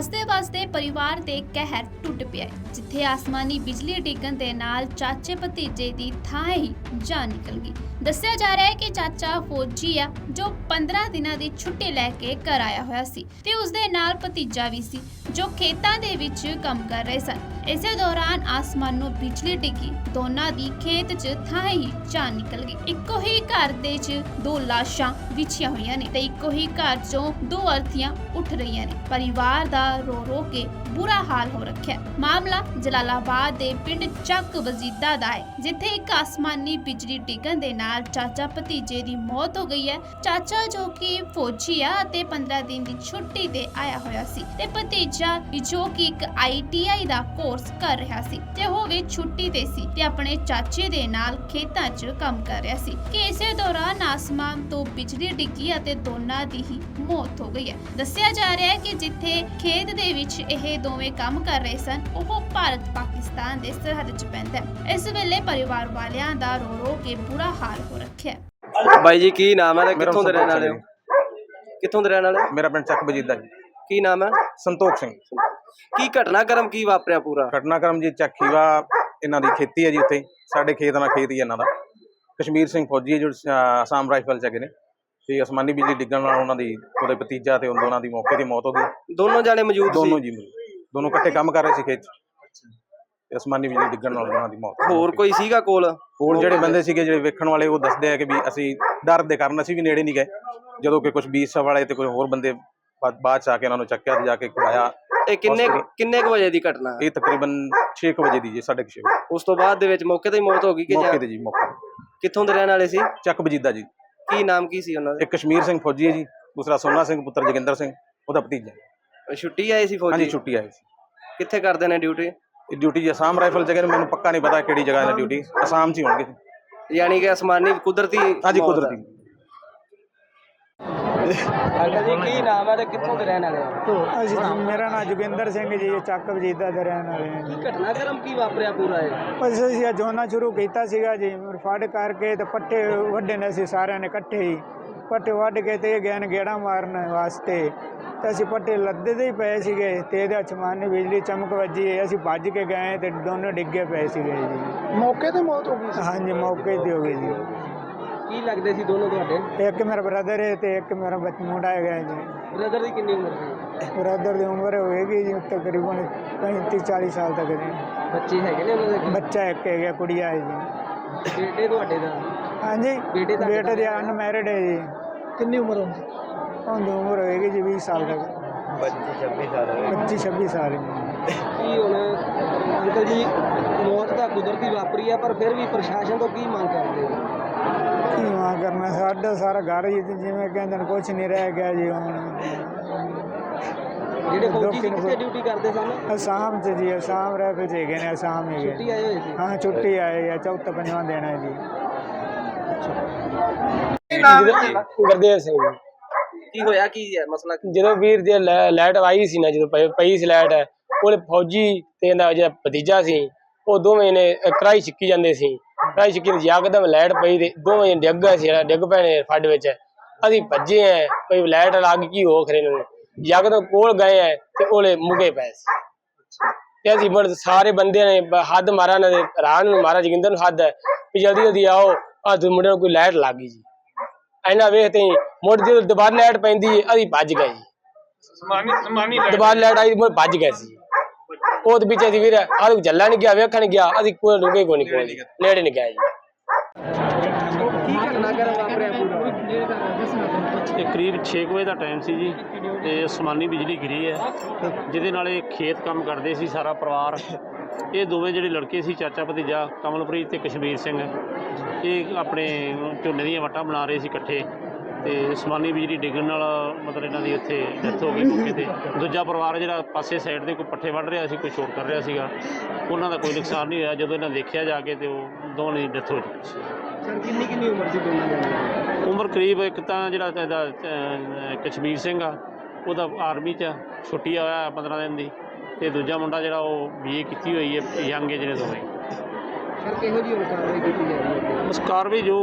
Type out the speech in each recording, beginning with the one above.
ਹੱਸਦੇ ਵਸਦੇ ਪਰਿਵਾਰ ਦੇ ਕਹਿਰ ਟੁੱਟ ਪਿਆ ਜਿੱਥੇ ਆਸਮਾਨੀ ਬਿਜਲੀ ਡਿੱਗਣ ਦੇ ਨਾਲ ਚਾਚੇ ਭਤੀਜੇ ਦੀ ਥਾਂ ਹੀ ਜਾਨ ਨਿਕਲ ਗਈ। ਦੱਸਿਆ ਜਾ ਰਿਹਾ ਹੈ ਕਿ ਚਾਚਾ ਫੌਜੀ ਆ, ਜੋ 15 ਦਿਨਾਂ ਦੀ ਛੁੱਟੀ ਲੈ ਕੇ ਘਰ ਆਇਆ ਹੋਇਆ ਸੀ ਤੇ ਉਸ ਦੇ ਨਾਲ ਭਤੀਜਾ ਵੀ ਸੀ, ਜੋ ਖੇਤਾਂ ਦੇ ਵਿੱਚ ਕੰਮ ਕਰ ਰਹੇ ਸਨ। ਇਸੇ ਦੌਰਾਨ ਆਸਮਾਨ ਨੂੰ ਬਿਜਲੀ ਡਿੱਗੀ, ਦੋਨਾਂ ਦੀ ਖੇਤ 'ਚ ਥਾਂ ਹੀ ਜਾਨ ਨਿਕਲ ਗਈ। ਇੱਕੋ ਹੀ ਘਰ ਦੇ 'ਚ ਦੋ ਲਾਸ਼ਾਂ ਵਿਛੀਆਂ ਹੋਈਆਂ ਨੇ ਤੇ ਇੱਕੋ ਹੀ ਘਰ 'ਚੋਂ ਦੋ ਅਰਥੀਆਂ ਉੱਠ ਰਹੀਆਂ ਨੇ। ਪਰਿਵਾਰ ਦਾ ਰੋ ਰੋ ਕੇ ਬੁਰਾ ਹਾਲ ਹੋ ਰੱਖਿਆ। ਮਾਮਲਾ ਜਲਾਲਾਬਾਦ ਦੇ ਪਿੰਡ ਚੱਕ ਵਜ਼ੀਦਾ ਦਾ ਹੈ, ਜਿੱਥੇ ਇੱਕ ਆਸਮਾਨੀ ਬਿਜਲੀ ਡਿੱਗਣ ਦੇ ਨਾਲ ਚਾਚਾ ਭਤੀਜੇ ਦੀ ਮੌਤ ਹੋ ਗਈ ਹੈ। ਚਾਚਾ ਜੋ ਕਿ ਫੌਜੀ ਆ ਅਤੇ 15 ਦਿਨ ਦੀ ਛੁੱਟੀ ਤੇ ਆਇਆ ਹੋਇਆ ਸੀ ਤੇ ਭਤੀਜਾ ਜੋ ਕਿ ਇੱਕ ਆਈਟੀਆਈ ਦਾ ਕੋਰਸ ਕਰ ਰਿਹਾ ਸੀ ਤੇ ਉਹ ਵੀ ਛੁੱਟੀ ਤੇ ਸੀ ਤੇ ਆਪਣੇ ਚਾਚੇ ਦੇ ਨਾਲ ਖੇਤਾਂ 'ਚ ਕੰਮ ਕਰ ਰਿਹਾ ਸੀ ਕਿ ਇਸੇ ਦੌਰਾਨ ਆਸਮਾਨ ਤੋਂ ਬਿਜਲੀ ਡਿੱਗੀ ਅਤੇ ਦੋਨਾਂ ਦੀ ਹੀ ਮੌਤ ਹੋ ਗਈ ਹੈ। ਦੱਸਿਆ ਜਾ ਰਿਹਾ ਹੈ ਕਿ ਜਿੱਥੇ ਖੇਤ ਦੇ ਵਿੱਚ ਇਹ ਦੋਵੇਂ ਕੰਮ ਕਰ ਰਹੇ ਸਨ, ਉਹ ਭਾਰਤ ਪਾਕਿਸਤਾਨ ਦੇ ਸਰਹੱਦ 'ਚ ਪੈਂਦਾ ਹੈ। ਇਸ ਵੇਲੇ ਪਰਿਵਾਰ ਵਾਲਿਆਂ ਦਾ ਰੋ ਰੋ ਕੇ ਬੁਰਾ ਹਾਲ ਰੱਖਿਆ। ਬਾਈ ਜੀ ਕੀ ਨਾਮ ਹੈ ਤੇ ਮੇਰਾ ਕਿੱਥੋਂ ਦੇ ਰਹਿਣ ਵਾਲੇ ਹੋ? ਕਿੱਥੋਂ ਦੇ ਰਹਿਣ ਵਾਲੇ ਹੋ? ਮੇਰਾ ਪਿੰਡ ਚੱਕ ਬਜੀਦਾ ਜੀ। ਕੀ ਨਾਮ ਹੈ? ਸੰਤੋਖ ਸਿੰਘ। ਕੀ ਘਟਨਾਕ੍ਰਮ ਕੀ ਵਾਪਰਿਆ ਪੂਰਾ? ਘਟਨਾਕ੍ਰਮ ਜੀ ਚੱਕੀਵਾ ਇਹਨਾਂ ਦੀ ਖੇਤੀ ਹੈ ਜੀ ਉੱਥੇ। ਸਾਡੇ ਖੇਤ ਨਾਲ ਖੇਤ ਹੀ ਇਹਨਾਂ ਦਾ। ਕਸ਼ਮੀਰ ਸਿੰਘ ਫੌਜੀ ਹੈ ਜੋ ਅ, ਆਸਾਮ ਰਾਈਫਲ ਚ ਹੈਗੇ ਨੇ। ਤੇ ਅਸਮਾਨੀ ਬਿਜਲੀ ਡਿੱਗਣ ਨਾਲ ਉਹਨਾਂ ਦੀ ਉਹਦੇ ਭਤੀਜਾ ਤੇ ਉਹਨਾਂ ਦੀ ਮੌਕੇ ਤੇ ਮੌਤ ਹੋ ਗਈ। ਦੋਨੋਂ ਜਾਣੇ ਮੌਜੂਦ ਦੋਨੋਂ ਸੀ ਜੀ ਦੋਨੋਂ ਇਕੱਠੇ ਕੰਮ ਕਰ ਰਹੇ ਸੀ ਖੇਤ 'ਚ। ਤੇ ਅਸਮਾਨੀ ਬਿਜਲੀ ਡਿੱਗਣ ਨਾਲ ਉਹਨਾਂ ਦੀ ਮੌਤ ਹੋ ਗਈ। ਹੋਰ ਕੋਈ ਸੀਗਾ ਕੋਲ? ਹੋਰ ਜਿਹੜੇ ਬੰਦੇ ਸੀਗੇ ਜਿਹੜੇ ਵੇਖਣ ਵਾਲੇ ਉਹ ਦੱਸਦੇ ਆ ਕਿ ਵੀ ਅਸੀਂ ਡਰ ਦੇ ਕਾਰਨ ਅਸੀਂ ਵੀ ਨੇੜੇ ਨਹੀਂ ਗਏ। ਜਦੋਂ ਕਿ ਕੁਝ 20 ਵਾਲੇ ਤੇ ਕੁਝ ਹੋਰ ਬੰਦੇ ਬਾ- ਬਾਅਦ ਚ ਆ ਕੇ ਉਹਨਾਂ ਨੂੰ ਚੱਕਿਆ ਤੇ ਜਾ ਕੇ ਖਵਾਇਆ ਇਹ ਕਿੰਨੇ। ਕਿੰਨੇ ਕੁ ਵਜੇ ਦੀ ਘਟਨਾ? ਇਹ ਤਕਰੀਬਨ 6 ਵਜੇ ਦੀ ਜੀ 6:30 ਵਜੇ। ਉਸ ਤੋਂ ਬਾਅਦ ਦੇ ਵਿੱਚ ਮੌਕੇ ਤੇ ਹੀ ਮੌਤ ਹੋ ਗਈ ਕਿ ਮੌਕੇ ਜਾਂ ਤੇ ਜੀ ਮੌਕੇ ਤੇ। ਕਿੱਥੋਂ ਦੇ ਰਹਿਣ ਵਾਲੇ ਸੀ? ਚੱਕ ਬਜੀਦਾ ਜੀ। ਕੀ ਨਾਮ ਕੀ ਸੀ ਉਹਨਾਂ ਇੱਕ ਕਸ਼ਮੀਰ ਸਿੰਘ ਫੌਜੀ ਹੈ ਜੀ ਦੂਸਰਾ ਸੋਨਾ ਸਿੰਘ ਪੁੱਤਰ ਜੋਗਿੰਦਰ ਸਿੰਘ ਉਹਦਾ ਭਤੀਜਾ। ਦੇ ਛੁੱਟੀ ਆਏ ਸੀ ਹਾਂਜੀ ਫੌਜੀ ਛੁੱਟੀ ਆਈ ਸੀ। ਕਿੱਥੇ ਕਰਦੇ ਨੇ ਡਿਊਟੀ? ਡਿਊਟੀ ਜੀ ਅਸਾਮ ਰਾਈਫਲ ਜਗ੍ਹਾ ਮੈਨੂੰ ਪੱਕਾ ਨਹੀਂ ਪਤਾ ਕਿਹੜੀ ਜਗ੍ਹਾ ਹੈ ਡਿਊਟੀ ਅਸਾਮ 'ਚ ਹੀ ਹੋਣਗੇ। ਯਾਨੀ ਕਿ ਅਸਮਾਨੀ ਕੁਦਰਤੀ ਹਾਂਜੀ ਮੌਤ ਹੈ। ਕੁਦਰਤੀ। ਅੰਕਲ ਜੀ ਕੀ ਨਾਮ ਹੈ ਤੇ ਕਿੱਥੋਂ ਦੇ ਰਹਿਣ ਵਾਲੇ ਹੋ? ਅਸੀਂ ਜੀ- ਮੇਰਾ ਨਾਮ ਜੋਗਿੰਦਰ ਸਿੰਘ ਜੀ ਚੱਕ ਵਜੀਦਾ ਦੇ ਰਹਿਣ ਵਾਲੇ ਹਾਂ ਜੀ। ਘਟਨਾਕ੍ਰਮ ਕੀ ਵਾਪਰਿਆ ਪੂਰਾ ਇਹ? ਬਸ ਅਸੀਂ ਇਹ ਜੋਨਾ ਸ਼ੁਰੂ ਕੀਤਾ ਸੀਗਾ ਜੀ ਫੜ ਕਰਕੇ ਤੇ ਪੱਠੇ ਵੱਢੇ ਨੇ ਅਸੀਂ ਸਾਰਿਆਂ ਨੇ ਇਕੱਠੇ ਹੀ। ਪੱਠੇ ਵੱਢ ਕੇ ਤੇ ਇਹ ਗਏ ਨੇ ਗੇੜਾ ਮਾਰਨ ਵਾਸਤੇ ਤੇ ਅਸੀਂ ਪੱਠੇ ਲੱਦੇ ਦੇ ਹੀ ਪਏ ਸੀਗੇ ਤੇ ਇਹਦੇ ਅਚਮਾਨੀ ਬਿਜਲੀ ਚਮਕ ਵੱਜੀ ਅਸੀਂ ਭੱਜ ਕੇ ਗਏ ਤੇ ਦੋਨੋਂ ਡਿੱਗੇ ਪਏ ਸੀਗੇ ਜੀ। ਮੌਕੇ ਤੇ ਮੌਤ ਹੋ ਗਈ ਸੀ? ਹਾਂਜੀ ਮੌਕੇ ਤੇ ਹੋ ਗਈ ਜੀ। ਕੀ ਲੱਗਦੇ ਸੀ ਦੋਨੋਂ ਤੁਹਾਡੇ? ਇੱਕ ਮੇਰਾ ਬ੍ਰਦਰ ਹੈ ਤੇ ਇੱਕ ਮੇਰਾ ਬੱਚ ਮੁੰਡਾ ਹੈਗਾ ਜੀ। ਬ੍ਰਦਰ ਦੀ ਕਿੰਨੀ ਉਮਰ ਸੀ? ਬ੍ਰਦਰ ਦੀ ਉਮਰ ਹੋਏਗੀ ਜੀ ਤਕਰੀਬਨ 35 40 ਸਾਲ ਤੱਕ ਦੀ ਬੱਚੇ ਹੈਗੇ ਨੇ ਉਹਨਾਂ ਦੇ ਬੱਚਾ ਇੱਕ ਹੈਗਾ ਕੁੜੀਆ ਹੈ ਜੀ। ਬੇਟੇ ਤੁਹਾਡੇ ਦਾ? ਹਾਂਜੀ ਬੇਟੇ ਦਾ ਬੇਟੇ ਦੀ ਅਨਮੈਰਿਡ ਹੈ ਜੀ। ਕਿੰਨੀ ਉਮਰ ਹੁੰਦੀ? ਉਹਦੀ ਉਮਰ ਹੋਏਗੀ ਜੀ 20 ਸਾਲ ਤੱਕ। 25 26 ਸਾਲ 25 26 ਸਾਲ ਜੀ ਕੀ ਹੁਣ ਅੰਕਲ ਜੀ ਮੌਤ ਤਾਂ ਕੁਦਰਤੀ ਵਾਪਰੀ ਆ ਪਰ ਫਿਰ ਵੀ ਪ੍ਰਸ਼ਾਸਨ ਤੋਂ ਕੀ ਮੰਗ ਕਰਦੇ ਹੋ? ਕੀ ਮਾਂ ਕਰਨਾ? ਸਾਡਾ ਸਾਰਾ ਘਰ ਹੀ ਜਿਵੇਂ ਕਹਿੰਦੇ ਨੇ ਕੁਝ ਨਹੀਂ ਰਹਿ ਗਿਆ ਜੀ ਹੁਣ। ਜਿਹੜੇ ਫੌਜੀ ਸੀ ਕਿੱਥੇ ਡਿਊਟੀ ਕਰਦੇ ਸਨ? ਅਸਾਮ ਚ ਜੀ ਅਸਾਮ ਰਹਿ ਕੇ ਹੈਗੇ ਨੇ ਅਸਾਮ ਹੀ ਛੁੱਟੀ ਗਏ ਆਏ ਹੋਏ ਸੀ? ਹਾਂ ਛੁੱਟੀ ਆਏ ਆ ਚੌਥਾ ਪੰਜਵਾਂ ਦਿਨ ਹੈ? ਜੀ ਗੁਰਦੇਵ ਸਿੰਘ ਜੀ। ਕੀ ਹੋਇਆ? ਕੀ ਹੈ ਮਸਲਾ? ਕੀ ਜਦੋਂ ਵੀਰ ਦੀ ਲੈ- ਲਾਈਟ ਆਈ ਸੀ ਨਾ ਜਦੋਂ ਪਈ- ਪਈ ਸੀ ਲਾਈਟ ਉਹਨੇ ਫੌਜੀ ਤੇ ਇਹਦਾ ਜਿਹੜਾ ਭਤੀਜਾ ਸੀ ਉਹ ਦੋਵੇਂ ਨੇ ਕੜਾਈ ਛਿੱਕੀ ਜਾਂਦੇ ਸੀ। ਕੜਾਈ ਛਿੱਕੀ ਨੂੰ ਯਕਦਮ ਲਾਈਟ ਪਈ ਤੇ ਦੋਵੇਂ ਡਿੱਗ ਗਏ ਸੀ ਜਿਹੜਾ ਡਿੱਗ ਪੈਣੇ ਫੱਡ ਵਿੱਚ। ਅਸੀਂ ਭੱਜੇ ਐ ਕੋਈ ਲਾਈਟ ਲੱਗ ਗਈ ਹੋ ਖਰੇ ਨੂੰ। ਯਕਦਮ ਕੋਲ ਗਏ ਐ ਤੇ ਉਹਲੇ ਮੁਗੇ ਪਏ ਸੀ। ਤੇ ਅਸੀਂ ਮੁੜ ਸਾਰੇ ਬੰਦੇ ਨੇ ਬ- ਹੱਦ ਮਾਰਾ ਨਾ ਰਾਣ ਨੂੰ ਮਾਰਾ ਜੋਗਿੰਦਰ ਨੂੰ ਹੱਦ। ਹੈ ਵੀ ਜਲਦੀ ਜਲਦੀ ਆਓ ਆ ਦੋ ਮੁੰਡੇ ਨੂੰ ਕੋਈ ਲਾਈਟ ਲੱਗ ਗਈ ਜੀ। ਐਨਾ ਵੇਖਦੇ ਮੁੜ ਜਦੋਂ ਦੁਬਾਰਾ ਲਾਈਟ ਪੈਂਦੀ ਅਸੀਂ ਭੱਜ ਗਏ ਜੀ। ਸਮਾਨੀ ਸਮਾਨੀ ਦੁਬਾਰਾ ਲਾਈਟ ਆਈ ਮੁੜ ਭੱਜ ਗਏ ਸੀ। ਉਹ ਤੇ ਵਿੱਚ ਅਸੀਂ ਵੀਰ ਆਹ ਚੱਲਣ ਨਹੀਂ ਗਿਆ ਵੇਖਣ ਗਿਆ ਅਸੀਂ ਕੋਈ ਲੁਕੇ ਕੋਈ ਨਹੀਂ ਕੋਈ ਨੇੜੇ ਨਹੀਂ ਗਿਆ ਜੀ ਕੀ ਵਾਪਰਿਆ ਪੂਰਾ ਇਹ ਕਰੀਬ 6 ਵਜੇ ਦਾ ਟਾਈਮ ਸੀ ਜੀ ਤੇ ਅਸਮਾਨੀ ਬਿਜਲੀ ਗਿਰੀ ਹੈ ਜਿਹਦੇ ਨਾਲ ਇਹ ਖੇਤ ਕੰਮ ਕਰਦੇ ਸੀ ਸਾਰਾ ਪਰਿਵਾਰ। ਇਹ ਦੋਵੇਂ ਜਿਹੜੇ ਲੜਕੇ ਸੀ ਚਾਚਾ ਭਤੀਜਾ ਕਮਲਪ੍ਰੀਤ ਤੇ ਕਸ਼ਮੀਰ ਸਿੰਘ ਇਹ ਆਪਣੇ ਝੋਨੇ ਦੀਆਂ ਵੱਟਾਂ ਬਣਾ ਰਹੇ ਸੀ ਇਕੱਠੇ ਤੇ ਅਸਮਾਨੀ ਬਿਜਲੀ ਡਿੱਗਣ ਨਾਲ ਮਤਲਬ ਇਹਨਾਂ ਦੀ ਉੱਥੇ ਡੈਥ ਹੋ ਗਈ ਮੌਕੇ ਤੇ। ਦੂਜਾ ਪਰਿਵਾਰ ਜਿਹੜਾ ਪਾਸੇ ਸਾਈਡ ਤੇ ਕੋਈ ਪੱਠੇ ਵੱਢ ਰਿਹਾ ਸੀ ਕੋਈ ਸ਼ੋਰ ਕਰ ਰਿਹਾ ਸੀਗਾ ਉਹਨਾਂ ਦਾ ਕੋਈ ਨੁਕਸਾਨ ਨਹੀਂ ਹੋਇਆ। ਜਦੋਂ ਇਹਨਾਂ ਦੇਖਿਆ ਜਾ ਕੇ ਤੇ ਉਹ ਦੋਵਾਂ ਦੀ ਡੈਥ ਹੋ ਚੁੱਕੀ ਸੀ। ਸਰ ਕਿੰਨੀ ਕਿੰਨੀ ਉਮਰ ਸੀ ਦੋਨਾਂ ਦੀ? ਉਮਰ ਕਰੀਬ ਇੱਕ ਤਾਂ ਜਿਹੜਾ ਇਹਦਾ ਕਸ਼ਮੀਰ ਸਿੰਘ ਆ ਉਹਦਾ ਆਰਮੀ 'ਚ ਛੁੱਟੀ ਹੋਇਆ 15 ਦਿਨ ਦੀ। ਤੇ ਦੂਜਾ ਮੁੰਡਾ ਜਿਹੜਾ ਉਹ ਬੀਏ ਕੀਤੀ ਹੋਈ ਹੈ ਯੰਗ ਏਜ ਨੇ ਦੋਵੇਂ। ਸਰ ਕਿਹੋ ਜਿਹੀ ਹੁਣ ਕਾਰਵਾਈ ਕੀਤੀ ਜਾ ਰਹੀ ਹੈ? ਉਸ ਕਾਰਵਾਈ ਜੋ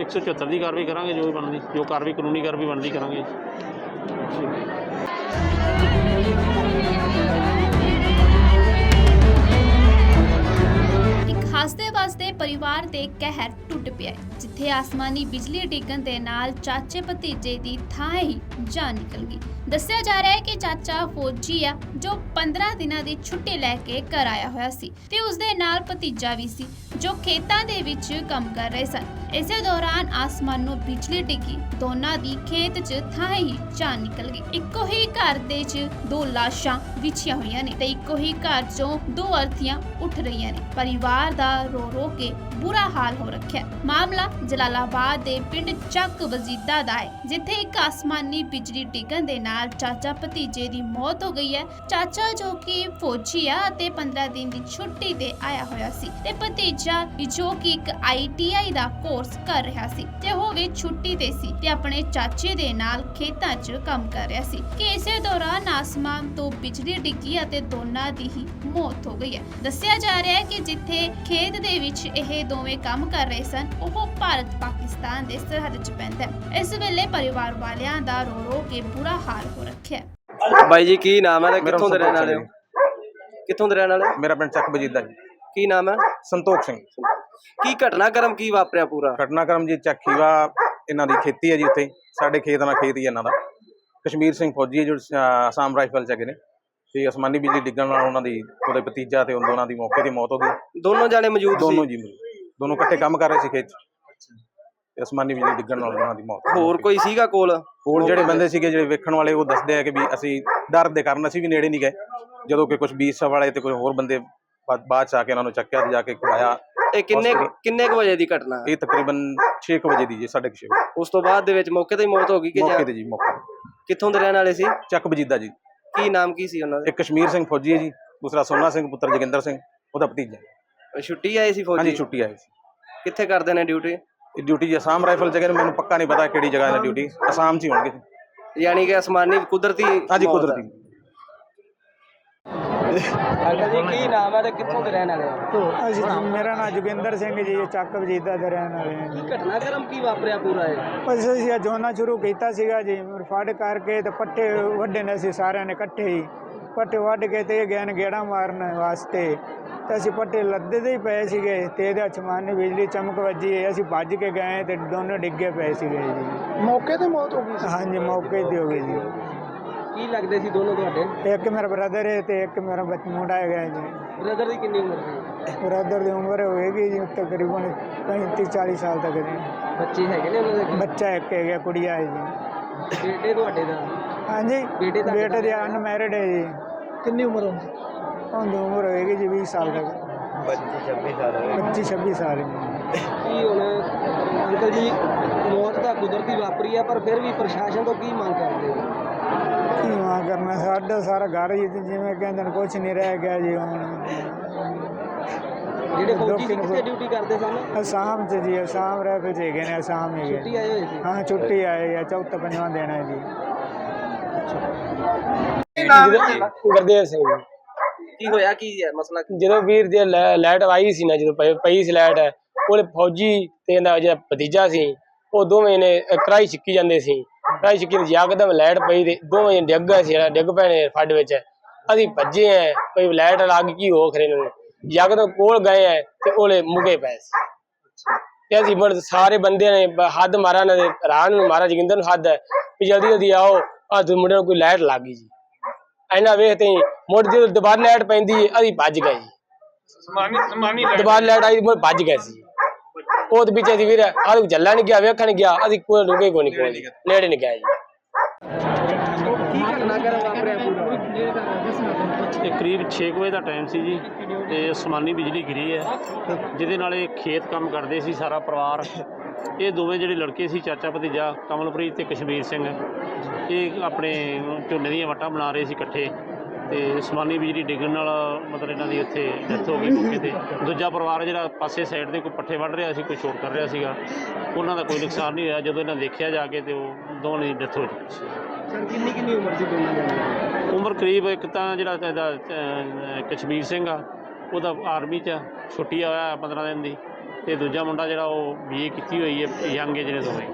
174 ਦੀ ਕਾਰਵਾਈ ਕਰਾਂਗੇ ਜੋ ਵੀ ਬਣਦੀ ਜੋ ਕਾਰਵਾਈ ਕਾਨੂੰਨੀ ਕਾਰਵਾਈ ਬਣਦੀ ਕਰਾਂਗੇ। ਇੱਕ ਹੱਸਦੇ ਵਸਦੇ ਪਰਿਵਾਰ ਦੇ ਕਹਿਰ ਟੁੱਟ ਪਿਆ ਜਿੱਥੇ ਆਸਮਾਨੀ ਬਿਜਲੀ ਡਿੱਗਣ ਦੇ ਨਾਲ ਚਾਚੇ ਭਤੀਜੇ ਦੀ ਥਾਂ ਹੀ ਜਾਨ ਨਿਕਲ ਗਈ। ਦੱਸਿਆ ਜਾ ਰਿਹਾ ਹੈ ਕਿ ਚਾਚਾ ਫੌਜੀ ਆ, ਜੋ 15 ਦਿਨਾਂ ਦੀ ਛੁੱਟੀ ਲੈ ਕੇ ਘਰ ਆਇਆ ਹੋਇਆ ਸੀ ਤੇ ਉਸ ਦੇ ਨਾਲ ਭਤੀਜਾ ਵੀ ਸੀ, ਜੋ ਖੇਤਾਂ ਦੇ ਵਿੱਚ ਕੰਮ ਕਰ ਰਹੇ ਸਨ। ਇਸੇ ਦੌਰਾਨ ਆਸਮਾਨੋਂ ਬਿਜਲੀ ਡਿੱਗੀ, ਦੋਨਾਂ ਦੀ ਖੇਤ 'ਚ ਥਾਂ ਹੀ ਜਾਨ ਨਿਕਲ ਗਈ। ਇੱਕੋ ਹੀ ਘਰ ਦੇ 'ਚ ਦੋ ਲਾਸ਼ਾਂ ਵਿਛੀਆਂ ਹੋਈਆਂ ਨੇ ਤੇ ਇੱਕੋ ਹੀ ਘਰ 'ਚੋਂ ਦੋ ਅਰਥੀਆਂ ਉੱਠ ਰਹੀਆਂ ਨੇ। ਪਰਿਵਾਰ ਦਾ ਰੋ ਰੋ ਕੇ ਬੁਰਾ ਹਾਲ ਹੋ ਰੱਖਿਆ ਮਾਮਲਾ ਜਲਾਲਾਬਾਦ ਦੇ ਪਿੰਡ ਚੱਕ ਵਜ਼ੀਦਾ ਦਾ ਹੈ, ਜਿੱਥੇ ਇੱਕ ਆਸਮਾਨੀ ਬਿਜਲੀ ਡਿੱਗਣ ਦੇ ਨਾਲ ਚਾਚਾ ਭਤੀਜੇ ਦੀ ਮੌਤ ਹੋ ਗਈ ਹੈ। ਚਾਚਾ ਜੋ ਕਿ ਫੌਜੀ ਆ ਅਤੇ 15 ਦਿਨ ਦੀ ਛੁੱਟੀ ਤੇ ਆਇਆ ਹੋਇਆ ਸੀ ਤੇ ਭਤੀਜਾ ਜੋ ਕਿ ਇੱਕ ਆਈਟੀਆਈ ਦਾ ਕੋਰਸ ਕਰ ਰਿਹਾ ਸੀ ਤੇ ਉਹ ਵੀ ਛੁੱਟੀ ਤੇ ਸੀ ਤੇ ਆਪਣੇ ਚਾਚੇ ਦੇ ਨਾਲ ਖੇਤਾਂ 'ਚ ਕੰਮ ਕਰ ਰਿਹਾ ਸੀ। ਕਿ ਇਸੇ ਦੌਰਾਨ ਆਸਮਾਨ ਤੋਂ ਬਿਜਲੀ ਡਿੱਗੀ ਅਤੇ ਦੋਨਾਂ ਦੀ ਹੀ ਮੌਤ ਹੋ ਗਈ ਹੈ। ਦੱਸਿਆ ਜਾ ਰਿਹਾ ਹੈ ਕਿ ਜਿੱਥੇ ਖੇਤ ਦੇ ਵਿੱਚ ਇਹ ਦੋਵੇਂ ਕੰਮ ਕਰ ਰਹੇ ਸਨ, ਉਹ ਭਾਰਤ ਪਾਕਿਸਤਾਨ ਦੇ ਸਰਹੱਦ 'ਚ ਪੈਂਦਾ ਹੈ। ਇਸ ਵੇਲੇ ਪਰਿਵਾਰ ਵਾਲਿਆਂ ਦਾ ਰੋ ਰੋ ਕੇ ਬੁਰਾ ਹਾਲ ਹੋ ਰੱਖਿਆ। ਹੈ ਬਾਈ ਜੀ ਕੀ ਨਾਮ ਹੈ ਤੇ ਮੇਰਾ ਕਿੱਥੋਂ ਦੇ ਰਹਿਣ ਵਾਲੇ ਹੋ? ਕਿੱਥੋਂ ਦੇ ਰਹਿਣ ਵਾਲੇ ਹੋ? ਮੇਰਾ ਪਿੰਡ ਚੱਕ ਬਜੀਦਾ ਜੀ। ਕੀ ਨਾਮ ਹੈ? ਸੰਤੋਖ ਸਿੰਘ। ਕੀ ਘਟਨਾਕ੍ਰਮ ਕੀ ਵਾਪਰਿਆ ਪੂਰਾ? ਘਟਨਾਕ੍ਰਮ ਜੀ ਚੱਕੀਵਾ ਇਹਨਾਂ ਦੀ ਖੇਤੀ ਹੈ ਜੀ ਉੱਥੇ। ਸਾਡੇ ਖੇਤ ਨਾਲ ਖੇਤ ਹੀ ਇਹਨਾਂ ਦਾ। ਕਸ਼ਮੀਰ ਸਿੰਘ ਫੌਜੀ ਹੈ ਜੋ ਆਸਾਮ ਰਾਈਫਲ ਚ ਹੈਗੇ ਨੇ। ਤੇ ਅਸਮਾਨੀ ਬਿਜਲੀ ਡਿੱਗਣ ਨਾਲ ਉਹਨਾਂ ਦੀ ਉਹਦੇ ਭਤੀਜਾ ਤੇ ਉਹਨਾਂ ਦੀ ਮੌਕੇ ਤੇ ਮੌਤ ਹੋ ਗਈ। ਦੋਨੋਂ ਜਾਣੇ ਮੌਜੂਦ ਦੋਨੋਂ ਸੀ? ਜੀ ਦੋਨੋਂ ਇਕੱਠੇ ਕੰਮ ਕਰ ਰਹੇ ਸੀ ਖੇਤ 'ਚ। ਤੇ ਅਸਮਾਨੀ ਬਿਜਲੀ ਡਿੱਗਣ ਨਾਲ ਉਹਨਾਂ ਦੀ ਮੌਤ ਹੋ ਗਈ। ਹੋਰ ਕੋਈ ਸੀਗਾ ਕੋਲ? ਹੋਰ ਜਿਹੜੇ ਬੰਦੇ ਸੀਗੇ ਜਿਹੜੇ ਵੇਖਣ ਵਾਲੇ ਉਹ ਦੱਸਦੇ ਆ ਕਿ ਵੀ ਅਸੀਂ ਡਰ ਦੇ ਕਾਰਨ ਅਸੀਂ ਵੀ ਨੇੜੇ ਨਹੀਂ ਗਏ। ਜਦੋਂ ਕਿ ਕੁਝ 20 ਵਾਲੇ ਤੇ ਕੋਈ ਹੋਰ ਬੰਦੇ ਬਾ- ਬਾਅਦ ਚ ਆ ਕੇ ਉਹਨਾਂ ਨੂੰ ਚੱਕਿਆ ਤੇ ਜਾ ਕੇ ਖਵਾਇਆ। ਇਹ ਕਿੰਨੇ। ਕਿੰਨੇ ਕੁ ਵਜੇ ਦੀ ਘਟਨਾ? ਹੈ? ਇਹ ਤਕਰੀਬਨ 6 ਵਜੇ ਦੀ ਜੀ 6:30 ਵਜੇ। ਉਸ ਤੋਂ ਬਾਅਦ ਦੇ ਵਿੱਚ ਮੌਕੇ ਤੇ ਹੀ ਮੌਤ ਹੋ ਗਈ ਕਿ ਮੌਕੇ ਜਾਂ ਤੇ ਜੀ ਮੌਕੇ ਤੇ। ਕਿੱਥੋਂ ਦੇ ਰਹਿਣ ਵਾਲੇ ਸੀ? ਚੱਕ ਬਜੀਦਾ ਜੀ। ਕੀ ਨਾਮ ਕੀ ਸੀ ਉਹਨਾਂ ਇੱਕ ਕਸ਼ਮੀਰ ਸਿੰਘ ਫੌਜੀ ਹੈ ਜੀ ਦੂਸਰਾ ਸੋਨਾ ਸਿੰਘ ਪੁੱਤਰ ਜੋਗਿੰਦਰ ਸਿੰਘ ਉਹਦਾ ਭਤੀਜਾ। ਦਾ ਛੁੱਟੀ ਆਏ ਸੀ ਹਾਂਜੀ ਫੌਜੀ ਛੁੱਟੀ ਆਈ ਸੀ। ਕਿੱਥੇ ਕਰਦੇ ਨੇ ਡਿਊਟੀ? ਡਿਊਟੀ ਜੀ ਅਸਾਮ ਰਾਈਫਲ ਜਗ੍ਹਾ ਨੇ ਮੈਨੂੰ ਪੱਕਾ ਨਹੀਂ ਪਤਾ ਕਿਹੜੀ ਜਗ੍ਹਾ ਹੈ ਡਿਊਟੀ ਅਸਾਮ 'ਚ ਹੀ ਹੋਣਗੇ। ਯਾਨੀ ਕਿ ਅਸਮਾਨੀ ਕੁਦਰਤੀ ਹਾਂਜੀ ਮੌਤ ਕੁਦਰਤੀ। ਅੰਕਲ ਜੀ ਕੀ ਨਾਮ ਹੈ ਤੇ ਕਿੱਥੋਂ ਦੇ ਰਹਿਣ ਵਾਲੇ ਹੋ? ਅਸੀਂ ਮੇਰਾ ਨਾਮ ਜੋਗਿੰਦਰ ਸਿੰਘ ਜੀ ਚੱਕ ਵਜੀਦਾ ਦੇ ਰਹਿਣ ਵਾਲੇ ਹਾਂ ਜੀ। ਘਟਨਾਕ੍ਰਮ ਕੀ ਵਾਪਰਿਆ ਪੂਰਾ ਇਹ? ਬਸ ਅਸੀਂ ਅੱਜ ਜੋਨਾ ਸ਼ੁਰੂ ਕੀਤਾ ਸੀਗਾ ਜੀ ਫੜ ਕਰਕੇ ਤੇ ਪੱਠੇ ਵੱਢੇ ਨੇ ਅਸੀਂ ਸਾਰਿਆਂ ਨੇ ਇਕੱਠੇ ਹੀ। ਪੱਠੇ ਵੱਢ ਕੇ ਤੇ ਇਹ ਗਏ ਨੇ ਗੇੜਾ ਮਾਰਨ ਵਾਸਤੇ ਤੇ ਅਸੀਂ ਪੱਠੇ ਲੱਦੇ ਦੇ ਹੀ ਪਏ ਸੀਗੇ ਤੇ ਇਹਦੇ ਅਚਮਾਨੀ ਬਿਜਲੀ ਚਮਕ ਵੱਜੀ ਅਸੀਂ ਭੱਜ ਕੇ ਗਏ ਤੇ ਦੋਨੋਂ ਡਿੱਗੇ ਪਏ ਸੀਗੇ ਜੀ। ਮੌਕੇ ਤੇ ਮੌਤ ਹੋ ਗਈ ਸੀ? ਹਾਂਜੀ ਮੌਕੇ ਤੇ ਹੋ ਗਈ ਜੀ। ਕੀ ਲੱਗਦੇ ਸੀ ਦੋਨੋਂ ਤੁਹਾਡੇ? ਇੱਕ ਮੇਰਾ ਬ੍ਰਦਰ ਹੈ ਤੇ ਇੱਕ ਮੇਰਾ ਬੱਚ ਮੁੰਡਾ ਹੈਗਾ ਜੀ। ਬ੍ਰਦਰ ਦੀ ਕਿੰਨੀ ਉਮਰ ਸੀ? ਬ੍ਰਦਰ ਦੀ ਉਮਰ ਹੋਏਗੀ ਜੀ ਤਕਰੀਬਨ 35 40 ਸਾਲ ਤੱਕ ਦੀ ਬੱਚੇ ਹੈਗੇ ਨੇ ਉਹਨਾਂ ਦੇ? ਬੱਚਾ ਇੱਕ ਹੈਗਾ ਕੁੜੀਆ ਹੈ ਜੀ। ਬੇਟੇ ਤੁਹਾਡੇ ਦਾ? ਹਾਂਜੀ ਬੇਟੇ ਦਾ ਬੇਟੇ ਦੀ? ਅਨਮੈਰਿਡ ਹੈ ਜੀ। ਕਿੰਨੀ ਉਮਰ ਹੁੰਦੀ? ਉਹਦੀ ਉਮਰ ਹੋਏਗੀ ਜੀ 20 ਸਾਲ ਤੱਕ। 25 26 ਸਾਲ 25 26 ਸਾਲ ਕੀ ਹੁਣ ਅੰਕਲ ਜੀ ਮੌਤ ਤਾਂ ਕੁਦਰਤੀ ਵਾਪਰੀ ਆ ਪਰ ਫਿਰ ਵੀ ਪ੍ਰਸ਼ਾਸਨ ਤੋਂ ਕੀ ਮੰਗ ਕਰਦੇ ਹੋ? ਕੀ ਮਾ ਕਰਨਾ? ਸਾਡਾ ਸਾਰਾ ਘਰ ਜੀ ਤੇ ਜਿਵੇਂ ਕਹਿੰਦੇ ਨੇ ਕੁਝ ਨਹੀਂ ਰਹਿ ਗਿਆ ਜੀ ਹੁਣ। ਜਿਹੜੇ ਫੌਜੀ ਸੀ ਦੋ ਕਿੱਥੇ ਤਿੰਨ ਡਿਊਟੀ ਕਰਦੇ ਸਨ? ਅਸਾਮ ਚ ਜੀ ਅਸਾਮ ਰਹਿ ਪਏ ਹੈਗੇ ਨੇ ਅਸਾਮ ਹੀ ਛੁੱਟੀ ਗਏ ਆਏ ਹੋਏ ਸੀ? ਹਾਂ ਛੁੱਟੀ ਆਏ ਆ ਚੌਥਾ ਪੰਜਵਾਂ ਦੇਣਾ ਹੈ ਜੀ। ਗੁਰਦੇਵ ਸਿੰਘ ਜੀ। ਕੀ ਹੋਇਆ ਕੀ ਹੈ ਮਸਲਾ? ਕੀ ਜਦੋਂ ਵੀਰ ਦੀ ਲੈ- ਲਾਈਟ ਆਈ ਸੀ ਨਾ ਜਦੋਂ ਪਈ- ਪਈ ਸੀ ਲਾਈਟ ਉਹਨੇ ਫੌਜੀ ਤੇ ਇਹਦਾ ਜਿਹੜਾ ਭਤੀਜਾ ਸੀ ਉਹ ਦੋਵੇਂ ਨੇ ਕੜਾਈ ਛਿੱਕੀ ਜਾਂਦੇ ਸੀ। ਕੜਾਈ ਛਿੱਕੀ ਨੂੰ ਯਕਦਮ ਲਾਈਟ ਪਈ ਤੇ ਦੋਵੇਂ ਡਿੱਗ ਗਏ ਸੀ ਜਿਹੜਾ ਡਿੱਗ ਪੈਣੇ ਫੱਡ ਵਿੱਚ। ਅਸੀਂ ਭੱਜੇ ਆ ਕੋਈ ਲਾਈਟ ਲੱਗ ਕੀ ਹੋ ਖਰੇ ਨੂੰ। ਯਕਦਮ ਕੋਲ ਗਏ ਆ ਤੇ ਉਹਲੇ ਮੁਗੇ ਪਏ ਸੀ। ਤੇ ਅਸੀਂ ਮੁੜ ਸਾਰੇ ਬੰਦਿਆਂ ਨੇ ਹੱਦ ਮਾਰਾ ਨਾ ਰਾਣ ਨੂੰ ਮਾਰਾ ਜਗਿੰਦਰ ਨੂੰ ਹੱਦ ਹੈ ਵੀ ਜਲਦੀ ਜਲਦੀ ਆਓ ਆ ਤੇ ਮੁੰਡੇ ਨੂੰ ਕੋਈ ਲਾਈਟ ਲੱਗ ਗਈ ਜੀ। ਐਨਾ ਵੇਖਦੇ ਹੀ ਮੁੜ ਜਦੋਂ ਦੁਬਾਰਾ ਲਾਈਟ ਪੈਂਦੀ ਅਸੀਂ ਭੱਜ ਗਏ ਜੀ। ਸਮਾਨੀ ਸਮਾਨੀ ਦੁਬਾਰਾ ਲਾਈਟ ਆਈ ਮੁੜ ਭੱਜ ਗਏ ਸੀ। ਉਹ ਤੇ ਪਿੱਛੇ ਦੀ ਵੀਰ ਆਹ ਚੱਲਣ ਨਹੀਂ ਗਿਆ ਵੇਖਣ ਗਿਆ ਅਸੀਂ ਕੋਈ ਰੁਕੇ ਕੋਈ ਨਹੀਂ ਕੋਈ ਨੇੜੇ ਨਹੀਂ ਗਿਆ ਜੀ। ਕਰੀਬ 6 ਵਜੇ ਦਾ ਟਾਈਮ ਸੀ ਜੀ ਤੇ ਅਸਮਾਨੀ ਬਿਜਲੀ ਗਿਰੀ ਹੈ, ਜਿਹਦੇ ਨਾਲ ਇਹ ਖੇਤ ਕੰਮ ਕਰਦੇ ਸੀ ਸਾਰਾ ਪਰਿਵਾਰ। ਇਹ ਦੋਵੇਂ ਜਿਹੜੇ ਲੜਕੇ ਸੀ, ਚਾਚਾ ਭਤੀਜਾ ਕਮਲਪ੍ਰੀਤ ਤੇ ਕਸ਼ਮੀਰ ਸਿੰਘ, ਇਹ ਆਪਣੇ ਝੋਨੇ ਦੀਆਂ ਵਟਾਂ ਬਣਾ ਰਹੇ ਸੀ ਇਕੱਠੇ ਤੇ ਅਸਮਾਨੀ ਬਿਜਲੀ ਡਿੱਗਣ ਨਾਲ ਮਤਲਬ ਇਹਨਾਂ ਦੀ ਉੱਥੇ ਡੈਥ ਹੋ ਗਈ ਮੌਕੇ ਤੇ। ਦੂਜਾ ਪਰਿਵਾਰ ਜਿਹੜਾ ਪਾਸੇ ਸਾਈਡ ਤੇ ਕੋਈ ਪੱਠੇ ਵੱਢ ਰਿਹਾ ਸੀ, ਕੋਈ ਸ਼ੋਰ ਕਰ ਰਿਹਾ ਸੀਗਾ, ਉਹਨਾਂ ਦਾ ਕੋਈ ਨੁਕਸਾਨ ਨਹੀਂ ਹੋਇਆ। ਜਦੋਂ ਇਹਨਾਂ ਦੇਖਿਆ ਜਾ ਕੇ ਤੇ ਉਹ ਦੋਵਾਂ ਦੀ ਡੈਥ ਹੋ ਚੁੱਕੀ ਸੀ। ਸਰ, ਕਿੰਨੀ ਕਿੰਨੀ ਉਮਰ ਸੀ ਦੋਨਾਂ ਦੀ? ਉਮਰ ਕਰੀਬ ਇੱਕ ਤਾਂ ਜਿਹੜਾ ਇਹਦਾ ਅਹ, ਕਸ਼ਮੀਰ ਸਿੰਘ ਆ ਉਹਦਾ ਆਰਮੀ 'ਚ ਛੁੱਟੀ ਆਇਆ 15 ਦਿਨ ਦੀ ਤੇ ਦੂਜਾ ਮੁੰਡਾ ਜਿਹੜਾ ਉਹ ਬੀਏ ਕੀਤੀ ਹੋਈ ਹੈ ਯੰਗ ਏਜ ਨੇ ਦੋਵੇਂ।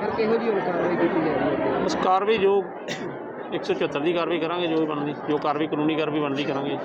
ਸਰ ਕਿਹੋ ਜਿਹੀ ਹੁਣ ਕਾਰਵਾਈ ਕੀਤੀ ਜਾ ਰਹੀ ਹੈ? ਉਸ ਕਾਰਵਾਈ ਜੋ 174 ਦੀ ਕਾਰਵਾਈ ਕਰਾਂਗੇ ਜੋ ਵੀ ਬਣਦੀ ਜੋ ਕਾਰਵਾਈ ਕਾਨੂੰਨੀ ਕਾਰਵਾਈ ਬਣਦੀ ਕਰਾਂਗੇ।